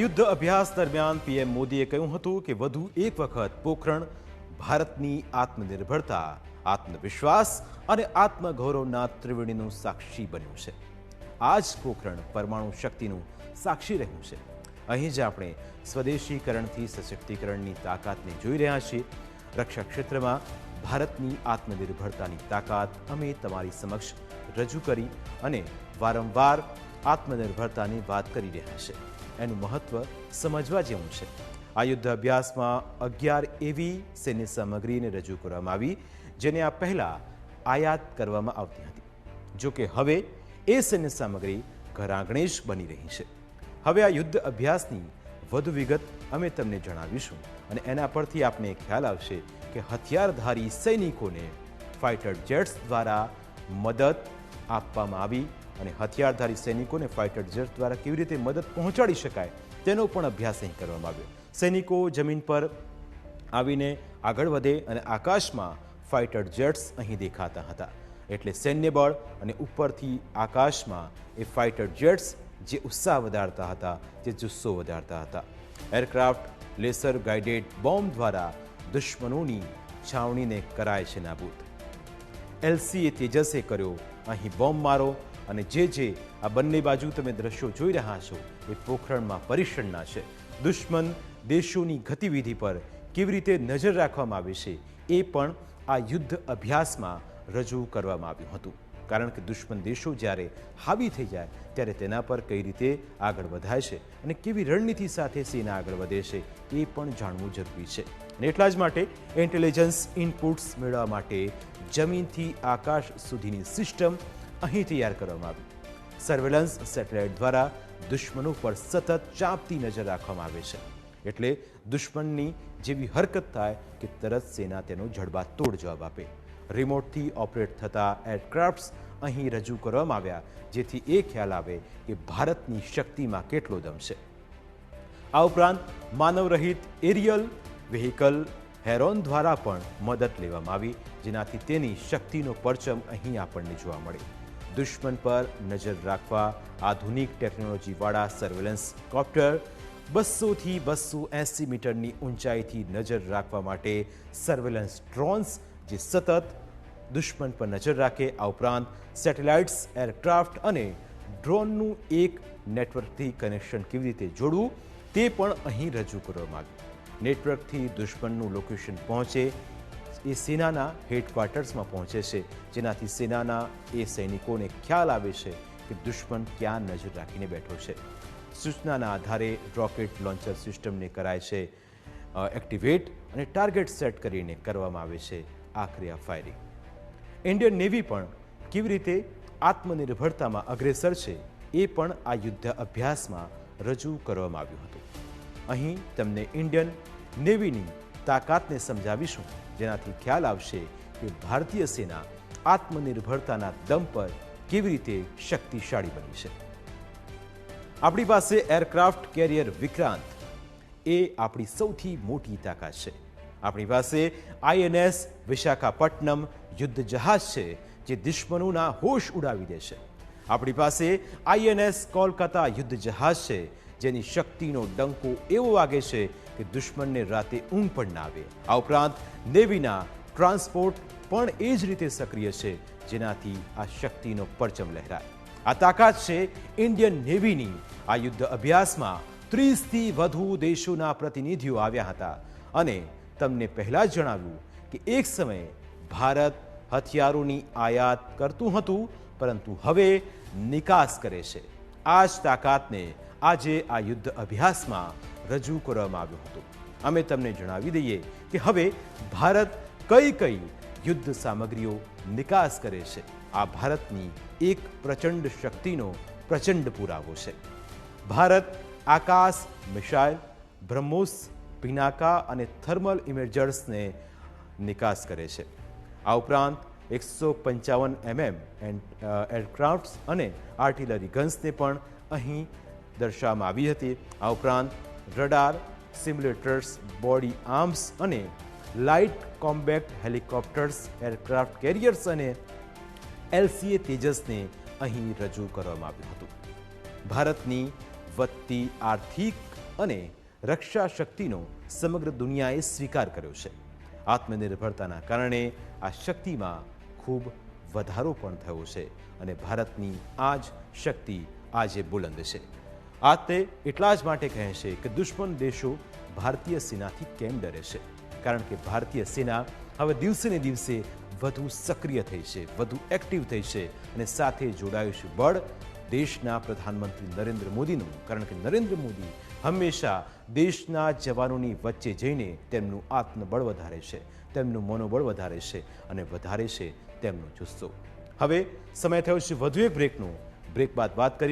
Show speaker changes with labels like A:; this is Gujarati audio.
A: યુદ્ધ અભ્યાસ દરમિયાન પીએમ મોદીએ કહ્યું હતું કે વધુ એક વખત પોખરણ ભારતની આત્મનિર્ભરતા, આત્મવિશ્વાસ અને આત્મગૌરવના ત્રિવેણીનું સાક્ષી બન્યું છે. આ જ પોખરણ પરમાણુ શક્તિનું સાક્ષી રહ્યું છે. અહીં જ આપણે સ્વદેશીકરણથી સશક્તિકરણની તાકાતને જોઈ રહ્યા છીએ. રક્ષા ક્ષેત્રમાં ભારતની આત્મનિર્ભરતાની તાકાત અમે તમારી સમક્ષ રજૂ કરી અને વારંવાર આત્મનિર્ભરતાની વાત કરી રહ્યા છે. એનું મહત્વ સમજવા જેવું છે. આ યુદ્ધ અભ્યાસમાં અગિયાર એવી સૈન્ય સામગ્રીને રજૂ કરવામાં આવી, જેને આ પહેલાં આયાત કરવામાં આવતી હતી. જો કે હવે એ સૈન્ય સામગ્રી ઘરાંગણે જ બની રહી છે. હવે આ યુદ્ધ અભ્યાસની વધુ વિગત અમે તમને જણાવીશું અને એના પરથી આપને ખ્યાલ આવશે કે હથિયારધારી સૈનિકોને ફાઇટર જેટ્સ દ્વારા મદદ આપવામાં આવી અને હથિયારધારી સૈનિકોને ફાઇટર જેટ્સ દ્વારા કેવી રીતે મદદ પહોંચાડી શકાય તેનો પણ અભ્યાસ અહીં કરવામાં આવ્યો. સૈનિકો જમીન પર આવીને આગળ વધે અને આકાશમાં ફાઇટર જેટ્સ અહીં દેખાતા હતા. એટલે સૈન્ય બળ અને ઉપરથી આકાશમાં એ ફાઇટર જેટ્સ જે ઉત્સાહ વધારતા હતા, જે જુસ્સો વધારતા હતા. એરક્રાફ્ટ, લેસર ગાઇડેડ બોમ્બ દ્વારા દુશ્મનોની છાવણીને કરાય છે નાબૂદ. એલસીએ તેજસે કર્યો, અહીં બોમ્બ મારો અને જે જે આ બંને બાજુ તમે દ્રશ્યો જોઈ રહ્યા છો, એ પોખરણમાં પરિક્ષણના છે. દુશ્મન દેશોની ગતિવિધિ પર કેવી રીતે નજર રાખવામાં આવે છે, એ પણ આ યુદ્ધ અભ્યાસમાં રજૂ કરવામાં આવ્યું હતું. કારણ કે દુશ્મન દેશો જ્યારે હાવી થઈ જાય, ત્યારે તેના પર કઈ રીતે આગળ વધાય છે અને કેવી રણનીતિ સાથે સેના આગળ વધે છે, એ પણ જાણવું જરૂરી છે. અને એટલા જ માટે ઇન્ટેલિજન્સ ઇનપુટ્સ મેળવવા માટે જમીનથી આકાશ સુધીની સિસ્ટમ અહીં તૈયાર કરવામાં આવી. સર્વેલન્સ સેટેલાઇટ દ્વારા દુશ્મનો પર સતત ચાંપતી નજર રાખવામાં આવે છે. એટલે દુશ્મનની જેવી હરકત થાય કે તરત સેના તેનો જડબાતોડ જવાબ આપે. રિમોટથી ઓપરેટ થતા એરક્રાફ્ટ્સ અહીં રજૂ કરવામાં આવ્યા, જેથી એ ખ્યાલ આવે કે ભારતની શક્તિમાં કેટલો દમ છે. આ ઉપરાંત માનવરહિત એરિયલ વેહિકલ હેરોન દ્વારા પણ મદદ લેવામાં આવી, જેનાથી તેની શક્તિનો પરચમ અહીં આપણને જોવા મળે. દુશ્મન પર નજર રાખવા આધુનિક ટેકનોલોજીવાળા સર્વેલન્સ કોપ્ટર બસોથી બસો એંસી મીટરની ઊંચાઈથી નજર રાખવા માટે સર્વેલન્સ ડ્રોન્સ જે સતત દુશ્મન પર નજર રાખે, આ ઉપરાંત સેટેલાઇટ્સ એરક્રાફ્ટ અને ડ્રોનનું એક નેટવર્કથી કનેક્શન કેવી રીતે જોડવું, તે પણ અહીં રજૂ કરવામાં આવ્યું નેટવર્કથી દુશ્મનનું લોકેશન પહોંચે એ સેનાના હેડક્વાર્ટર્સમાં પહોંચે છે. જેનાથી સેનાના એ સૈનિકોને ખ્યાલ આવે છે કે દુશ્મન ક્યાં નજર રાખીને બેઠો છે. સૂચનાના આધારે રોકેટ લોન્ચર સિસ્ટમને કરાય છે. એક્ટિવેટ અને ટાર્ગેટ સેટ કરીને કરવામાં આવે છે આખરી આ ફાયરિંગ ઇન્ડિયન નેવી પણ કેવી રીતે આત્મનિર્ભરતામાં અગ્રેસર છે એ પણ આ યુદ્ધ અભ્યાસમાં રજૂ કરવામાં આવ્યું હતું. અહીં તમને ઇન્ડિયન નેવીની તાકાતને સમજાવીશું. જેનાથી ખ્યાલ આવશે કે ભારતીય સેના આત્મનિર્ભરતાના દમ પર કેવી રીતે શક્તિશાળી બની છે. આપણી પાસે એરક્રાફ્ટ કેરિયર વિક્રાંત. એ આપણી સૌથી મોટી તાકાત છે. આપણી પાસે આઈએનએસ વિશાખાપટ્ટનમ યુદ્ધ જહાજ છે, જે દુશ્મનોના હોશ ઉડાવી દે છે. આપણી પાસે આઈએનએસ કોલકાતા યુદ્ધ જહાજ છે જેની શક્તિનો ડંકો એવો વાગે છે કે દુશ્મનને રાતે ઊંઘ પણ ના આવે. આ ઉપરાંત, નેવીના ટ્રાન્સપોર્ટ પણ એ જ રીતે સક્રિય છે, જેનાથી આ શક્તિનો પરચમ લહેરાય. આ તાકાત છે ઇન્ડિયન નેવીની. આ યુદ્ધ અભ્યાસમાં ત્રીસથી વધુ દેશોના પ્રતિનિધિઓ આવ્યા હતા અને તમને પહેલાં જ જણાવ્યું કે એક સમયે ભારત હથિયારોની આયાત કરતું હતું, પરંતુ હવે નિકાસ કરે છે. આ જ તાકાતને આજે આ યુદ્ધ અભ્યાસમાં રજૂ કરવામાં આવ્યું હતું. અમે તમને જણાવી દઈએ કે હવે ભારત કઈ કઈ યુદ્ધ સામગ્રીઓ નિકાસ કરે છે. આ ભારતની એક પ્રચંડ શક્તિનો પ્રચંડ પુરાવો છે. ભારત આકાશ, મિસાઇલ, બ્રહ્મોસ પિનાકા અને થર્મલ ઇમેજર્સને નિકાસ કરે છે. આ ઉપરાંત એકસો પંચાવન એમએમ એન્ડ એરક્રાફ્ટ્સ અને આર્ટિલરી ગન્સને પણ અહીં દર્શાવવામાં આવી હતી. આ ઉપરાંત રડાર, સિમ્યુલેટર્સ, બોડી આર્મ્સ અને light combat helicopters, aircraft carriers અને એલસીએ તેજસને અહીં રજૂ કરવામાં આવ્યું હતું. ભારતની વધતી આર્થિક અને રક્ષા શક્તિનો સમગ્ર દુનિયાએ સ્વીકાર કર્યો છે. આત્મનિર્ભરતાના કારણે આ શક્તિમાં ખૂબ વધારો પણ થયો છે અને ભારતની આ જ શક્તિ આજે બુલંદ છે. આ તે એટલા જ માટે કહે છે કે દુશ્મન દેશો ભારતીય સેનાથી કેમ ડરે છે? કારણ કે ભારતીય સેના હવે દિવસે ને દિવસે વધુ સક્રિય થઈ છે, વધુ એક્ટિવ થઈ છે અને સાથે જોડાયું છે બળ દેશના પ્રધાનમંત્રી નરેન્દ્ર મોદીનું. કારણ કે નરેન્દ્ર મોદી હંમેશા દેશના જવાનોની વચ્ચે જઈને તેમનું આત્મબળ વધારે છે, તેમનું મનોબળ વધારે છે અને વધારે છે તેમનો જુસ્સો. હવે સમય થયો છે વધુ એક બ્રેકનો બ્રેક બાદ વાત કરી